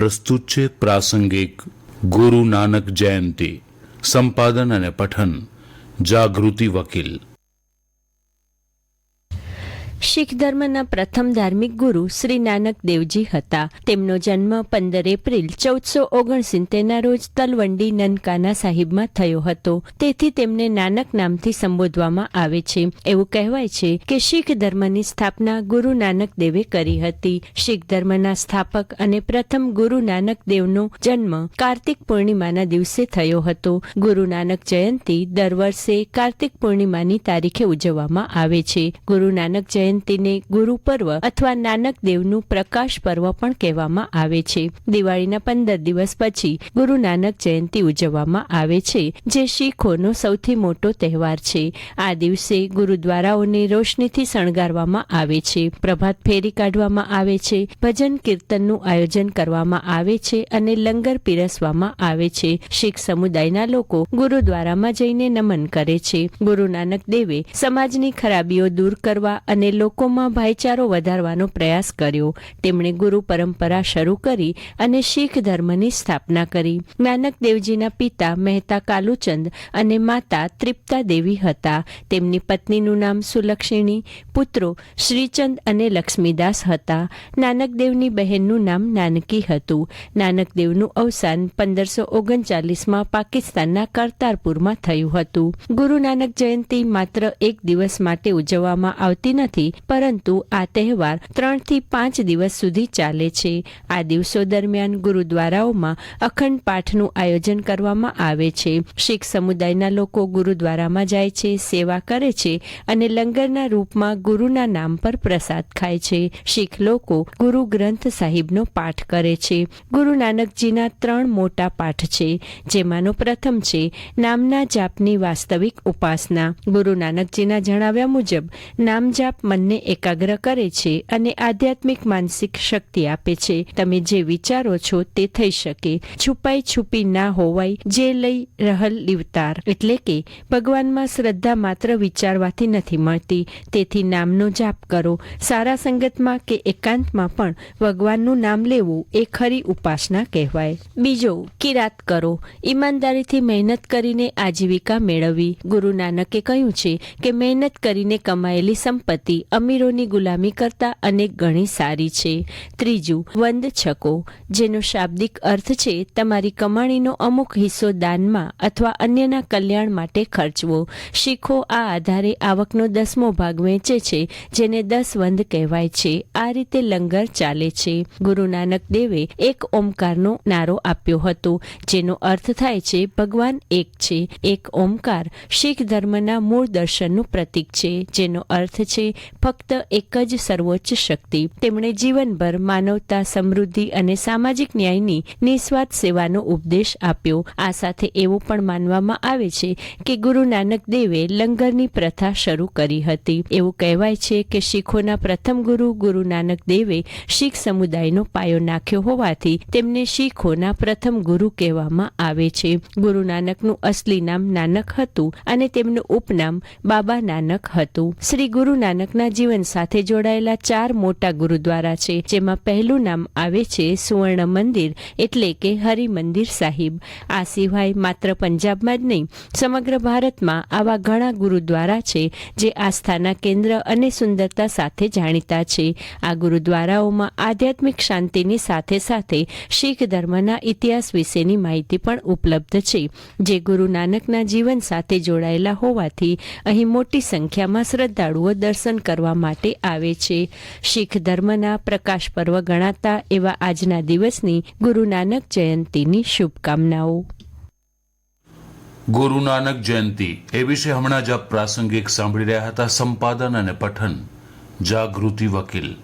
પ્રસ્તુત છે પ્રાસંગિક ગુરુ નાનક જયંતિ સંપાદન અને પઠન જાગૃતિ વકીલ. શીખ ધર્મના પ્રથમ ધાર્મિક ગુરુ શ્રી નાનક દેવજી હતા. તેમનો જન્મ પંદર એપ્રિલ ચૌદસો ઓગણસિત્તેરના રોજ તલવંડી નનકાના સાહિબમાં થયો હતો. તેથી તેમને નાનક નામથી સંબોધવામાં આવે છે. એવું કહેવાય છે કે શીખ ધર્મની સ્થાપના ગુરુ નાનક દેવે કરી હતી. શીખ ધર્મના સ્થાપક અને પ્રથમ ગુરુ નાનક દેવનો જન્મ કાર્તિક પૂર્ણિમાના દિવસે થયો હતો. ગુરુ નાનક જયંતી દર વર્ષે કાર્તિક પૂર્ણિમાની તારીખે ઉજવવામાં આવે છે. ગુરુ નાનક જયંતીને ગુરુ પર્વ અથવા નાનક દેવનું પ્રકાશ પર્વ પણ કહેવામાં આવે છે. દિવાળીના પંદર દિવસ પછી ગુરુ નાનક જયંતી ઉજવવામાં આવે છે, જે શીખોનો સૌથી મોટો તહેવાર છે. આ દિવસે ગુરુદ્વારાઓને રોશનીથી શણગારવામાં આવે છે. પ્રભાત ફેરી કાઢવામાં આવે છે, ભજન કીર્તનનું આયોજન કરવામાં આવે છે અને લંગર પીરસવામાં આવે છે. શીખ સમુદાયના લોકો ગુરુદ્વારામાં જઈને નમન કરે છે. ગુરુ નાનક દેવે સમાજની ખરાબીઓ દૂર કરવા અને લોકોમાં ભાઈચારો વધારવાનો પ્રયાસ કર્યો. તેમણે ગુરુ પરંપરા શરૂ કરી અને શીખ ધર્મની સ્થાપના કરી. નાનક દેવજીના પિતા મહેતા કાલુચંદ અને માતા ત્રિપ્તા દેવી હતા. તેમની પત્નીનું નામ સુલક્ષિણી, પુત્રો શ્રીચંદ અને લક્ષ્મીદાસ હતા. નાનકદેવની બહેનનું નામ નાનકી હતું. નાનકદેવનું અવસાન પંદરસો ઓગણચાલીસમાં પાકિસ્તાનના કરતારપુરમાં થયું હતું. ગુરુ નાનક જયંતી માત્ર એક દિવસ માટે ઉજવવામાં આવતી નથી પરંતુ આ તહેવાર ત્રણથી પાંચ દિવસ સુધી ચાલે છે. આ દિવસો દરમિયાન ગુરુદ્વારાઓમાં અખંડ પાઠનું આયોજન કરવામાં આવે છે. શીખ સમુદાયના લોકો ગુરુદ્વારામાં જાય છે, સેવા કરે છે અને લંગરના રૂપમાં ગુરુના નામ પર પ્રસાદ ખાય છે. શીખ લોકો ગુરુ ગ્રંથ સાહિબનો પાઠ કરે છે. ગુરુ નાનકજીના ત્રણ મોટા પાઠ છે, જેમાંનો પ્રથમ છે, નામના જાપની વાસ્તવિક ઉપાસના. ગુરુ નાનકજીના જણાવ્યા મુજબ નામ જાપ મનને એકાગ્ર કરે છે અને આધ્યાત્મિક માનસિક શક્તિ આપે છે. તમે જે વિચારો છો તે થઈ શકે. છુપાઈ છુપી ના હોવાય, જે લઈ રહલ લીવતાર. એટલે કે, ભગવાનમાં શ્રદ્ધા માત્ર વિચારવાથી નથી મળતી. તેથી નામનો જાપ કરો. સારા સંગતમાં કે એકાંતમાં પણ ભગવાનનું નામ લેવું એ ખરી ઉપાસના કહેવાય. બીજો, કિરાત કરો. ઈમાનદારીથી મહેનત કરીને આજીવિકા મેળવવી. ગુરુ નાનકે કહ્યું છે કે મહેનત કરીને કમાયેલી સંપત્તિ અમીરોની ગુલામી કરતા અનેક ગણી સારી છે. ત્રીજું, વંદ છકો, જેનો શાબ્દિક અર્થ છે, તમારી કમાણીનો અમુક હિસ્સો દાનમાં અથવા અન્યના કલ્યાણ માટે ખર્ચવો. શીખો આ આધારે આવકનો દસમો ભાગ વેચે છે, જેને દસ વંદ કહેવાય છે. આ રીતે લંગર ચાલે છે. ગુરુ નાનક દેવે એક ઓમકારનો નારો આપ્યો હતો, જેનો અર્થ થાય છે, ભગવાન એક છે. એક ઓમકાર શીખ ધર્મના મૂળ દર્શનનું પ્રતીક છે, જેનો અર્થ છે ફક્ત એક જ સર્વોચ્ચ શક્તિ. તેમણે જીવનભર માનવતા, સમૃદ્ધિ અને સામાજિક ન્યાયની નિસ્વાર્થ સેવાનો ઉપદેશ આપ્યો. આ સાથે એવું પણ માનવામાં આવે છે કે ગુરુ નાનક દેવે લંગરની પ્રથા શરૂ કરી હતી. એવું કહેવાય છે કે શીખોના પ્રથમ ગુરુ ગુરુ નાનક દેવે શીખ સમુદાયનો પાયો નાખ્યો હોવાથી તેમને શીખોના પ્રથમ ગુરુ કહેવામાં આવે છે. ગુરુ નાનકનું અસલી નામ નાનક હતું અને તેમનું ઉપનામ બાબા નાનક હતું. શ્રી ગુરુ નાનકના જીવન સાથે જોડાયેલા ચાર મોટા ગુરુદ્વારા છે, જેમાં પહેલું નામ આવે છે સુવર્ણ મંદિર એટલે કે હરિ મંદિર સાહિબ. આ સિવાય માત્ર પંજાબમાં જ નહીં, સમગ્ર ભારતમાં આવા ઘણા ગુરુદ્વારા છે, જે આસ્થાના કેન્દ્ર અને સુંદરતા સાથે જાણીતા છે. આ ગુરુદ્વારાઓમાં આધ્યાત્મિક શાંતિની સાથે સાથે શીખ ધર્મના ઇતિહાસ વિશેની માહિતી પણ ઉપલબ્ધ છે, જે ગુરુ નાનકના જીવન સાથે જોડાયેલા હોવાથી અહીં મોટી સંખ્યામાં શ્રદ્ધાળુઓ દર્શન કરવા માટે આવે છે. શીખ ધર્મના પ્રકાશ પર્વ ગણાતા એવા આજના દિવસની ગુરુ નાનક જયંતીની શુભકામનાઓ. ગુરુ નાનક જયંતી એ વિશે હમણાં જ પ્રાસંગિક સાંભળી રહ્યા હતા સંપાદન અને પઠન. જાગૃતિ વકીલ.